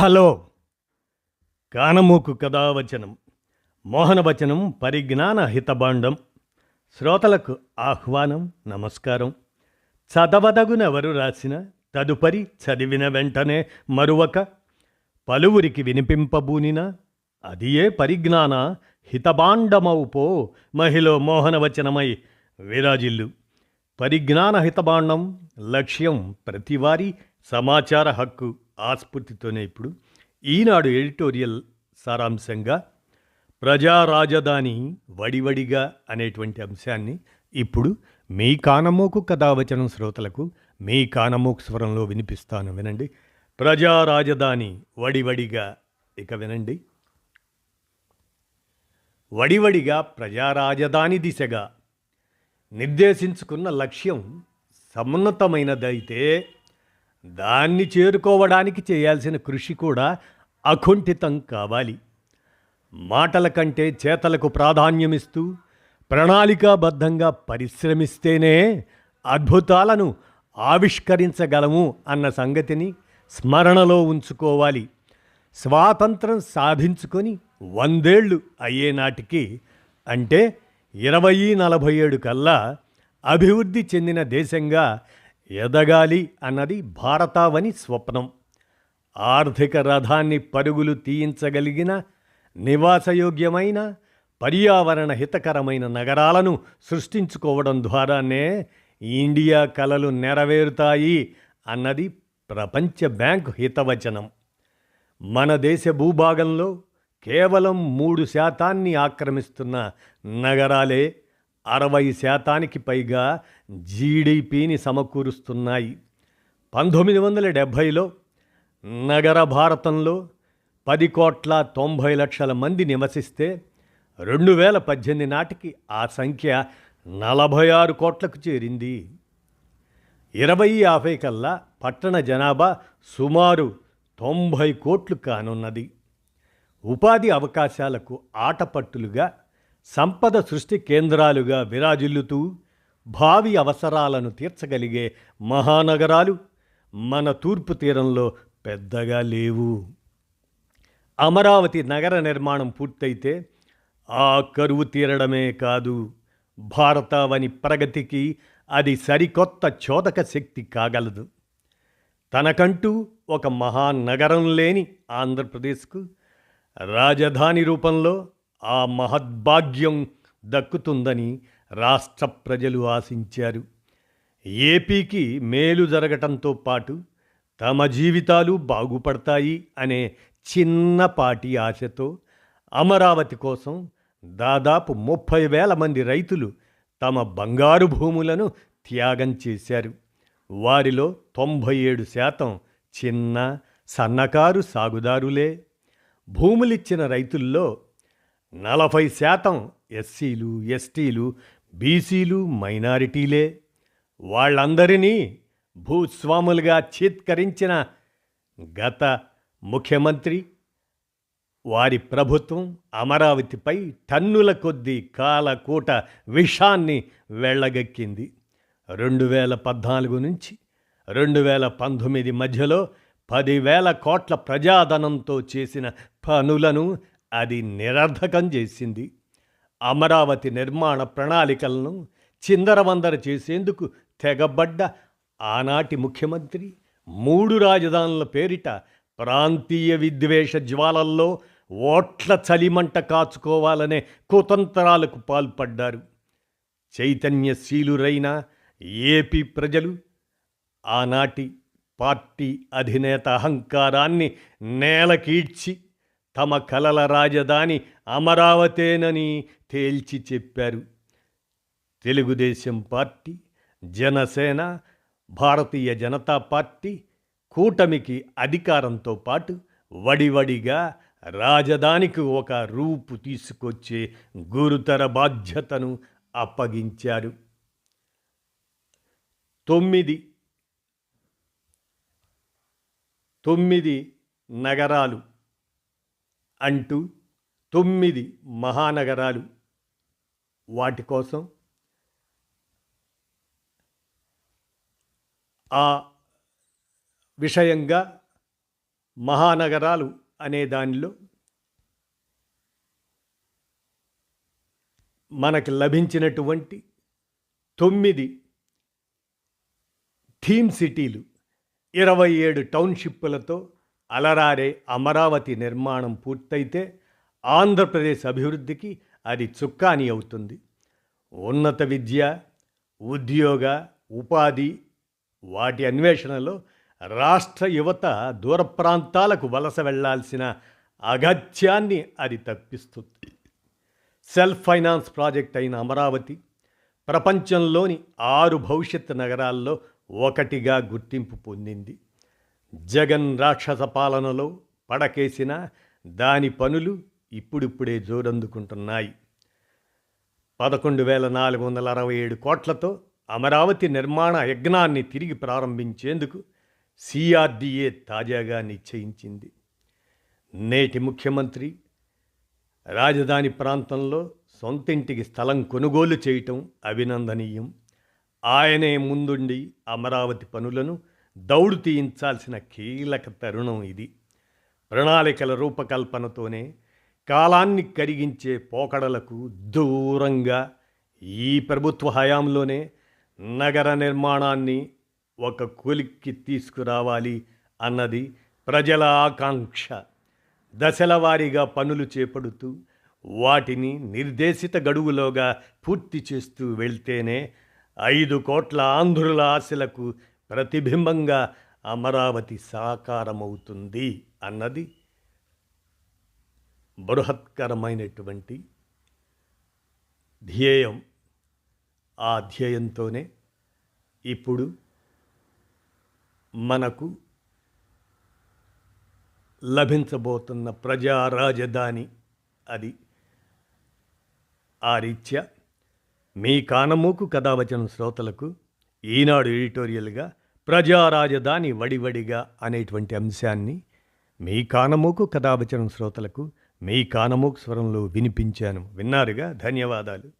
Hello. కానమూకు కథావచనం. మోహనవచనం పరిజ్ఞాన హితబాండం శ్రోతలకు ఆహ్వానం నమస్కారం. చదవదగునెవరు రాసిన తదుపరి చదివిన వెంటనే మరువక పలువురికి వినిపింపబూనినా అది ఏ పరిజ్ఞాన హితబాండమవు మహిళ మోహనవచనమై విరాజిల్లు. పరిజ్ఞాన హితబాండం లక్ష్యం ప్రతివారీ సమాచార హక్కు. ఆస్ఫూర్తితోనే ఇప్పుడు ఈనాడు ఎడిటోరియల్ సారాంశంగా ప్రజా రాజధాని వడివడిగా అనేటువంటి అంశాన్ని ఇప్పుడు మీ కానమోకు కథావచనం శ్రోతలకు మీ కానమోకు స్వరంలో వినిపిస్తాను వినండి. ప్రజా రాజధాని వడివడిగా ఇక వినండి. వడివడిగా ప్రజా రాజధాని దిశగా నిర్దేశించుకున్న లక్ష్యం సమున్నతమైనదైతే దాన్ని చేరుకోవడానికి చేయాల్సిన కృషి కూడా అకుంఠితం కావాలి. మాటల కంటే చేతలకు ప్రాధాన్యమిస్తూ ప్రణాళికాబద్ధంగా పరిశ్రమిస్తేనే అద్భుతాలను ఆవిష్కరించగలము అన్న సంగతిని స్మరణలో ఉంచుకోవాలి. స్వాతంత్రం సాధించుకొని వందేళ్ళు అయ్యే నాటికి అంటే ఇరవై నలభై ఏడు కల్లా అభివృద్ధి చెందిన దేశంగా ఎదగాలి అన్నది భారతావని స్వప్నం. ఆర్థిక రథాన్ని పరుగులు తీయించగలిగిన నివాసయోగ్యమైన పర్యావరణ హితకరమైన నగరాలను సృష్టించుకోవడం ద్వారానే ఇండియా కలలు నెరవేరుతాయి అన్నది ప్రపంచ బ్యాంక్ హితవచనం. మన దేశ భూభాగంలో కేవలం మూడు శాతాన్ని ఆక్రమిస్తున్న నగరాలే అరవై శాతానికి పైగా జీడిపిని సమకూరుస్తున్నాయి. పంతొమ్మిది వందల డెబ్భైలో నగర భారతంలో పది కోట్ల తొంభై లక్షల మంది నివసిస్తే రెండు వేల పద్దెనిమిది నాటికి ఆ సంఖ్య నలభై ఆరు కోట్లకు చేరింది. ఇరవై యాభై కల్లా పట్టణ జనాభా సుమారు తొంభై కోట్లు కానున్నది. ఉపాధి అవకాశాలకు ఆటపట్టులుగా సంపద సృష్టి కేంద్రాలుగా విరాజిల్లుతూ భావి అవసరాలను తీర్చగలిగే మహానగరాలు మన తూర్పు తీరంలో పెద్దగా లేవు. అమరావతి నగర నిర్మాణం పూర్తయితే ఆ కరువు తీరడమే కాదు భారతావని ప్రగతికి అది సరికొత్త చోదక శక్తి కాగలదు. తనకంటూ ఒక మహానగరం లేని ఆంధ్రప్రదేశ్కు రాజధాని రూపంలో ఆ మహద్భాగ్యం దక్కుతుందని రాష్ట్ర ప్రజలు ఆశించారు. ఏపీకి మేలు జరగటంతో పాటు తమ జీవితాలు బాగుపడతాయి అనే చిన్నపాటి ఆశతో అమరావతి కోసం దాదాపు ముప్పై వేల మంది రైతులు తమ బంగారు భూములను త్యాగం చేశారు. వారిలో తొంభై ఏడు శాతం చిన్న సన్నకారు సాగుదారులే. భూములిచ్చిన రైతుల్లో నలభై శాతం ఎస్సీలు ఎస్టీలు బీసీలు మైనారిటీలే. వాళ్ళందరినీ భూస్వాములుగా చిత్కరించిన గత ముఖ్యమంత్రి వారి ప్రభుత్వం అమరావతిపై టన్నుల కొద్దీ కాలకూట విషాన్ని వెళ్ళగక్కింది రెండు వేల పద్నాలుగు నుంచి రెండు వేల పంతొమ్మిది మధ్యలో పదివేల కోట్ల ప్రజాధనంతో చేసిన పనులను అది నిరర్ధకం చేసింది. అమరావతి నిర్మాణ ప్రణాళికలను చిందరవందర చేసేందుకు తెగబడ్డ ఆనాటి ముఖ్యమంత్రి మూడు రాజధానుల పేరిట ప్రాంతీయ విద్వేష జ్వాలల్లో ఓట్ల చలిమంట కాచుకోవాలనే కుతంత్రాలకు పాల్పడ్డారు. చైతన్యశీలురైన ఏపీ ప్రజలు ఆనాటి పార్టీ అధినేత అహంకారాన్ని నేలకీడ్చి తమ కలల రాజధాని అమరావతేనని తేల్చి చెప్పారు. తెలుగుదేశం పార్టీ జనసేన భారతీయ జనతా పార్టీ కూటమికి అధికారంతో పాటు వడివడిగా రాజధానికి ఒక రూపు తీసుకొచ్చే గురుతర బాధ్యతను అప్పగించారు. తొమ్మిది తొమ్మిది నగరాలు అంటూ తొమ్మిది మహానగరాలు వాటి కోసం ఆ విషయంగా మహానగరాలు అనే దానిలో మనకు లభించినటువంటి తొమ్మిది థీమ్ సిటీలు ఇరవై ఏడు టౌన్షిప్పులతో అలరారే అమరావతి నిర్మాణం పూర్తయితే ఆంధ్రప్రదేశ్ అభివృద్ధికి అది చుక్కాని అవుతుంది. ఉన్నత విద్య ఉద్యోగ ఉపాధి వాటి అన్వేషణలో రాష్ట్ర యువత దూర ప్రాంతాలకు వలస వెళ్ళాల్సిన అగత్యాన్ని అది తప్పిస్తుంది. సెల్ఫ్ ఫైనాన్స్ ప్రాజెక్ట్ అయిన అమరావతి ప్రపంచంలోని ఆరు భవిష్యత్ నగరాల్లో ఒకటిగా గుర్తింపు పొందింది. జగన్ రాక్షస పాలనలో పడకేసిన దాని పనులు ఇప్పుడిప్పుడే జోరందుకుంటున్నాయి. పదకొండు వేల నాలుగు వందల అరవై ఏడు కోట్లతో అమరావతి నిర్మాణ యజ్ఞాన్ని తిరిగి ప్రారంభించేందుకు సిఆర్డిఏ తాజాగా నిశ్చయించింది. నేటి ముఖ్యమంత్రి రాజధాని ప్రాంతంలో సొంతింటికి స్థలం కొనుగోలు చేయటం అభినందనీయం. ఆయనే ముందుండి అమరావతి పనులను దౌడు తీయించాల్సిన కీలక తరుణం ఇది. ప్రణాళికల రూపకల్పనతోనే కాలాన్ని కరిగించే పోకడలకు దూరంగా ఈ ప్రభుత్వ హయాంలోనే నగర నిర్మాణాన్ని ఒక కొలిక్కి తీసుకురావాలి అన్నది ప్రజల ఆకాంక్ష. దశల వారీగా పనులు చేపడుతూ వాటిని నిర్దేశిత గడువులోగా పూర్తి చేస్తూ వెళ్తేనే ఐదు కోట్ల ఆంధ్రుల ఆశలకు ప్రతిబింబంగా అమరావతి సాకారమవుతుంది అన్నది బృహత్కరమైనటువంటి ధ్యేయం ఆ ధ్యేయంతోనే ఇప్పుడు మనకు లభించబోతున్న ప్రజా రాజధాని అది ఆ రీత్యా మీ కానమూకు కథావచనం శ్రోతలకు ఈనాడు ఎడిటోరియల్గా ప్రజా రాజధాని వడివడిగా అనేటువంటి అంశాన్ని మీ కానమూకు కథావచనం శ్రోతలకు మీ కానమూకు స్వరంలో వినిపించాను. విన్నారుగా? ధన్యవాదాలు.